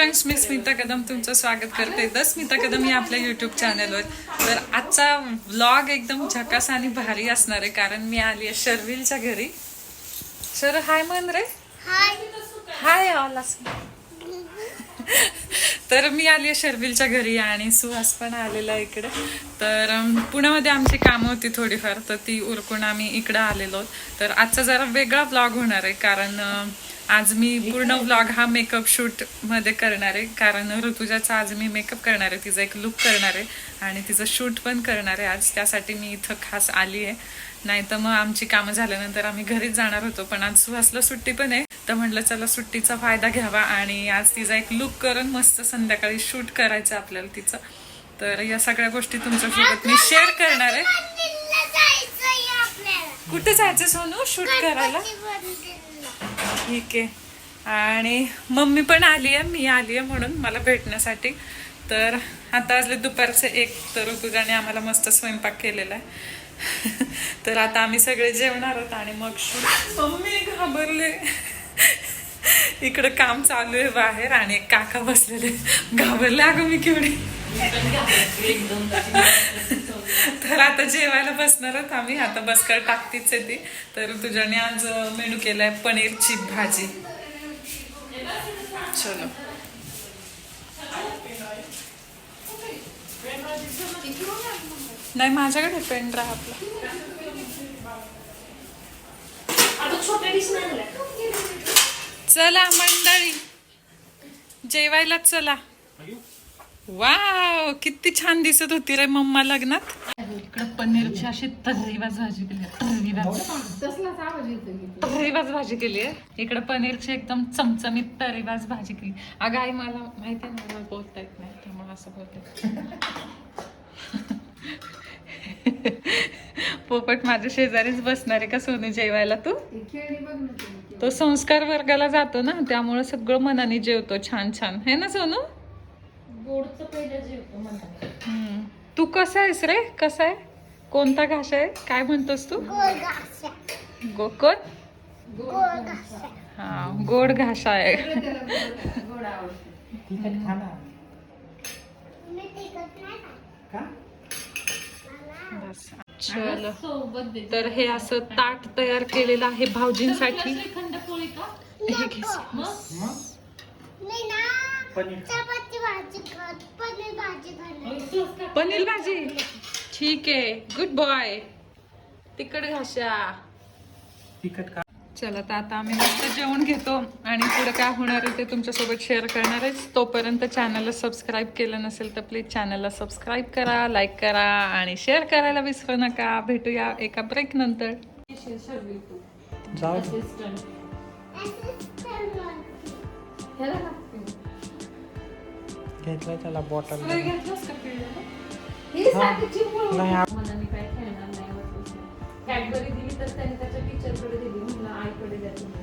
Friends मी स्मिता कदम तुमचं स्वागत करते द स्मिता कदम या आपल्या युट्यूब चॅनलवर तर आजचा व्लॉग एकदम झकास आणि भारी असणार आहे कारण मी आली आहे शर्विलच्या घरी. सर हाय म्हण रे. हाय. तर मी आली आहे शर्विलच्या घरी आणि सुहास पण आलेला आहे इकडे. तर पुण्यामध्ये आमची कामं होती थोडीफार तर ती उरकून आम्ही इकडं आलेलो. तर आजचा जरा वेगळा व्लॉग होणार आहे कारण आज मी पूर्ण व्लॉग हा मेकअप शूटमध्ये करणार आहे. कारण ऋतुजाचा आज मी मेकअप करणार आहे. तिचा एक लुक करणार आहे. आणि तिचं शूट पण करणार आहे. आज त्यासाठी मी इथं खास आली आहे. नाही तर मग आमची कामं झाल्यानंतर आम्ही घरीच जाणार होतो. पण आज सुहासला सुट्टी पण आहे. तर म्हटलं चला सुट्टीचा फायदा घ्यावा. आणि आज तिचा एक लुक करून मस्त संध्याकाळी शूट करायचं आपल्याला तिचं. तर या सगळ्या गोष्टी तुमच्यासोबत मी शेअर करणार आहे. कुठे जायचं सोनू? शूट करायला? ठीक आहे. आणि मम्मी पण आली आहे मी आली आहे म्हणून मला भेटण्यासाठी. तर आता वाजले दुपारचे एक तर ऋतुजाने आम्हाला मस्त स्वयंपाक केलेला आहे. तर आता आम्ही सगळे जेवणार आहोत आणि मग शूट मम्मी घाबरले. इकडं काम चालू आहे बाहेर आणि एक काका बसलेले. घाबरले अगं मी केवढी. तर आता जेवायला बसणार आहोत आम्ही. आता बसकर टाकतीच आहे ती. तर तुझ्याने आज मेनू केलाय पनीरची भाजी. चलो. नाही माझ्याकडे पेन ड्राय आपला. चला मंडळी. जेवायला चला. वाव किती छान दिसत होती रे मम्मा लग्नात. इकडे पनीरची अशी तर्रीबाज भाजी केली तर्रीबाज भाजी. केली आहे. इकडे पनीरची एकदम चमचमीत तर्रीबाज भाजी केली. अगं आई मला माहिती आहे ना मला बोलता येत नाही त्यामुळे असं बोलते पोपट माझ्या शेजारीच बसणार आहे का सोनू जेवायला तू? तो संस्कार वर्गाला जातो ना त्यामुळे सगळं मनाने जेवतो छान छान. है ना सोनू? गोडचं पहिलं जेवतो हम्म. तू कसा आहेस रे? कसा आहे? कोणता घास आहे? काय म्हणतोस तू? गो कोण? हा गोड घासा आहे. गोड आवडतो बस. चल. सोबत दे तर हे असं ताट तयार केलेलं आहे भाऊजींसाठी. श्रीखंड पोळी का? हे घे. चपाती भाजी खात पनीर भाजी खाल्ली पनीर भाजी? ठीक आहे. गुड बॉय तिकड घाशा. चला तर आता आम्ही मस्त जेवण घेतो आणि पुढे काय होणार आहे ते तुमच्यासोबत शेअर करणार आहे तोपर्यंत चॅनलला सबस्क्राईब केलं नसेल तर प्लीज चॅनलला सबस्क्राईब करा लाईक करा आणि शेअर करायला विसरू नका. भेटूया एका ब्रेक नंतर. असिस्टंट ह्याला हे काय खेळणार नाही. कॅडबरी दिली तर त्याने त्याच्या टीचरकडे दिली म्हणलं आईकडे द्या तुम्ही.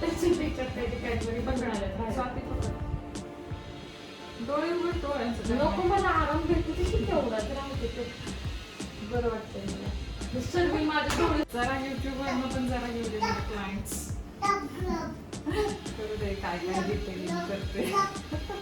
त्याची टीचर त्याची कॅडबरी पकडणार आहे. डोळे उघड डोळ्यांचं नको मला आराम भेटतो. की तेवढाच राहते ते. बरं वाटतंय मला. मी माझ्या डोळे जरा युट्यूबवर पण जरा घेऊ दे क्लायंट्स करू दे काय काय डिटेलिंग करते.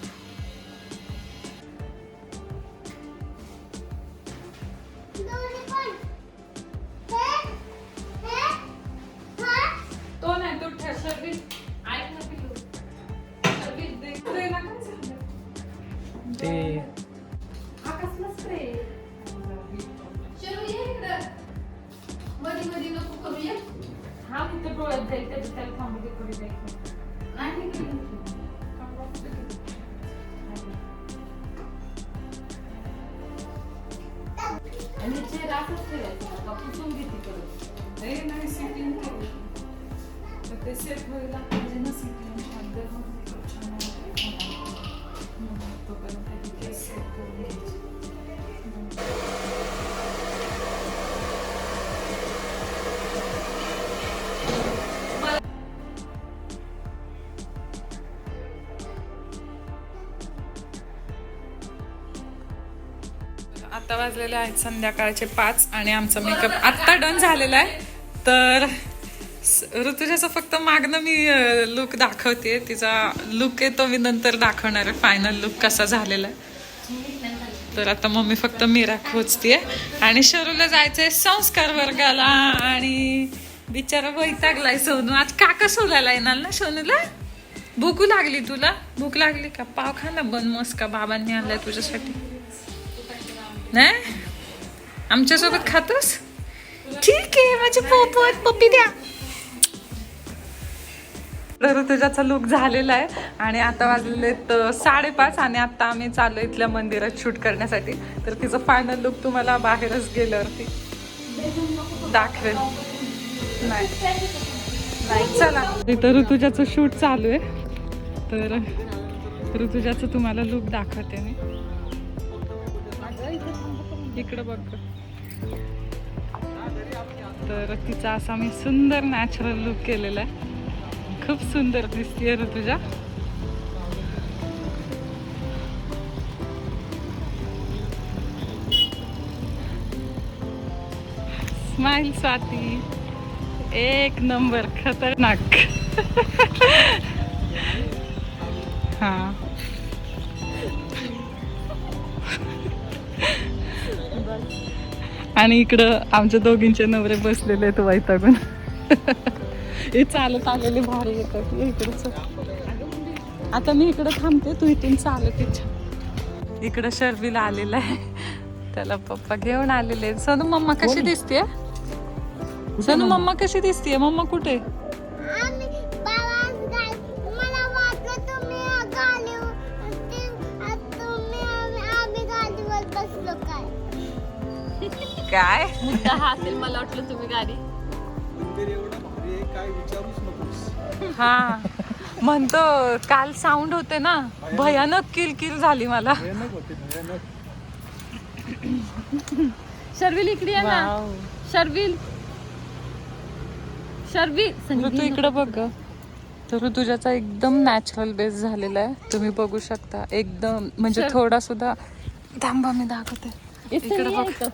आणि चेहरा असंच ठेवायचा का पुसून घे तिकडं नाही नाही सिटिंग तर ते सेट व्हायला पाहिजे ना सिटिंग नंतर मग ते छान होतं. मग तोपर्यंत ते केस सेट करून घ्यायचे आता वाजलेले आहेत संध्याकाळचे पाच आणि आमचा मेकअप आत्ता डन झालेला आहे. तर ऋतुजाचं फक्त मागणं मी लुक दाखवते तिचा लुक आहे तो मी नंतर दाखवणार आहे. फायनल लुक कसा झालेला आहे. तर आता मम्मी फक्त मीरा खोचतीये. आणि शरूला जायचंय संस्कार वर्गाला. आणि बिचारा वैतागलाय सोनू. आज काका सोलायला येणार ना सोनूला भूक लागली तुला? भूक लागली का? पाव खा ना बन मस्त. का बाबांनी आणलाय तुझ्यासाठी. नाही आमच्यासोबत खातोस? ठीक आहे माझे पोपट पप्पी द्या. तर ऋतुजाचा लुक झालेला आहे. आणि आता वाजलेले आहेत, साडेपाच आणि आता आम्ही चाललो इथल्या मंदिरात शूट करण्यासाठी. तर तिचं फायनल लुक तुम्हाला बाहेरच गेल्यावरती दाखवेल. नाही. नाही चला. इथं ऋतुजाचं शूट चालू आहे. तर ऋतुजाचं तुम्हाला लुक दाखवते मी. इकडं बघ. तर तिचा असा मी सुंदर नॅचरल लुक केलेला आहे. खूप सुंदर दिसतीये तुझ्या. स्माइल स्वाती. एक नंबर खतरनाक. हा. आणि इकडं आमच्या दोघींचे नवरे बसलेले आहेत वैतागून. हे चालत आलेले भारी येतात. ये इकडे चल. आता मी इकडे थांबते तू इथून चालत इच्छा इकडं शर्वीला आलेला आहे. त्याला पप्पा घेऊन आलेले. सनू मम्मा कशी दिसते सनू मम्मा? कशी दिसते मम्मा कुठे? काय? मुद्दा हा असेल मला वाटलं तुम्ही गाडी मंदिर एवढं भारी आहे काय विचारूच नकोस. हा. म्हणतो काल साऊंड होते ना भयानक. किलकिल झाली मला. भयानक होते भयानक. शर्विल इकडे ये ना. शर्विल. शर्विल. ऋतू इकडे बघ ग. तर ऋतुजाचा एकदम नॅचरल बेस झालेला आहे. तुम्ही बघू शकता. एकदम म्हणजे थोडा सुद्धा थांबा मी दाखवते. इकडे बघ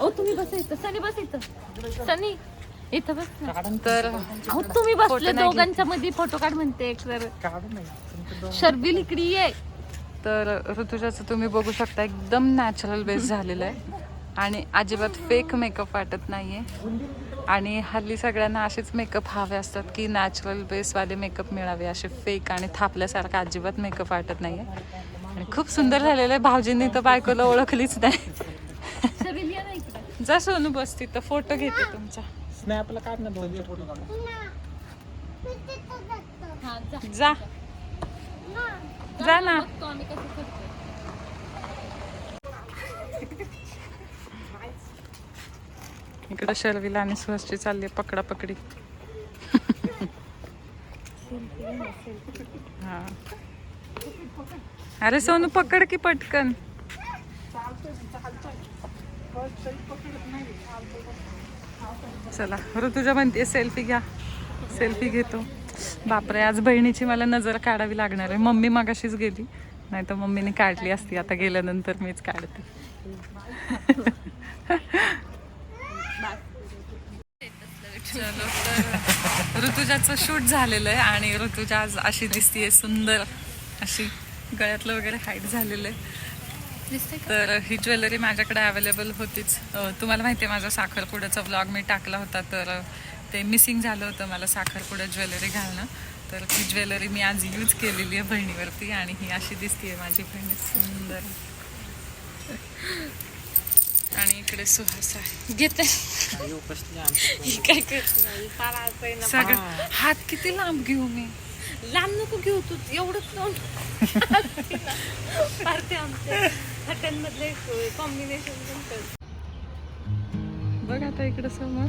ओ तुम्ही बस इथं. सनी बस इथं. सनी इथं बस ना. तर अहो तुम्ही बसले दोघांच्या मध्ये फोटो काढ म्हणते एक तर. शर्विल इकडे ये. तर ऋतुजाचं तुम्ही बघू शकता एकदम नॅचरल बेस झालेला आहे. आणि अजिबात फेक मेकअप वाटत नाहीये. आणि हल्ली सगळ्यांना असेच मेकअप हवे असतात की नॅचरल बेसवाले मेकअप मिळावे. असे फेक आणि थापल्यासारखं अजिबात मेकअप वाटत नाहीये. आणि खूप सुंदर झालेलं आहे. भाऊजींनी तर बायकोला ओळखलीच नाही शर्विल ये ना इकडे जा सोनू बस तिथं फोटो घेते तुमचा. स्नॅपला काढ ना दोन. फोटो जा. जा जा ना. इकडं शर्विला आणि सुहासची चालली पकडा पकडी हा. अरे सोनू पकड की पटकन. चला ऋतुजा म्हणते सेल्फी घ्या. सेल्फी घेतो. बापरे आज बहिणीची मला नजर काढावी लागणार आहे. मम्मी मागाशीच गेली. नाही तर मम्मीने काढली असती. आता गेल्यानंतर मीच काढते. चलो ऋतुजाचं शूट झालेलं आहे आणि ऋतुजा आज अशी दिसतीये सुंदर. अशी गळ्यातलं वगैरे हाईट झालेलं आहे. तर ही ज्वेलरी माझ्याकडे अवेलेबल होतीच. तुम्हाला माहिती आहे माझा साखरपुड्याचा ब्लॉग मी टाकला होता तर ते मिसिंग झालं होतं मला साखरपुड्यात ज्वेलरी घालणं. तर ती ज्वेलरी मी आज यूज केलेली आहे बहिणीवरती आणि ही अशी दिसतीये माझी बहिणी. सुंदर. आणि इकडे सुहास आहे. घेते. ही काय करते सगळं हात किती लांब घेऊ मी? लांब नको घेऊ तू एवढंच तोंड फार कॉम्बिनेशन पण कर बघ आता इकडं समोर.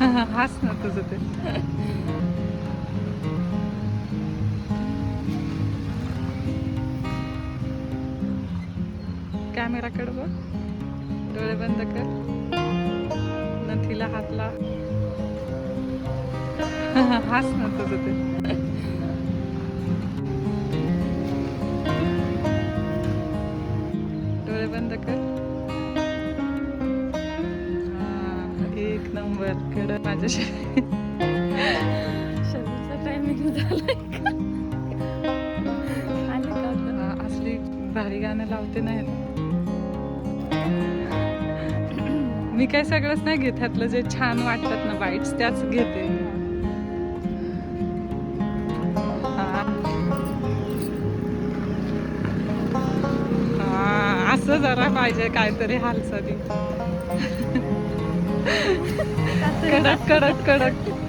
हाच ना तुझं ते. कॅमेराकडे बघ. डोळे बंद कर. नथीला हातला हाच ना तुझं ते. कडक माझ्या शरीराचा टायमिंग? हा, असली भारी गाणं लावते नाही मी काय सगळंच नाही घेत ह्यातलं जे छान वाटतात ना बाईट्स त्याच घेते. असं जरा पाहिजे काहीतरी हालचाली. カラカラカラ。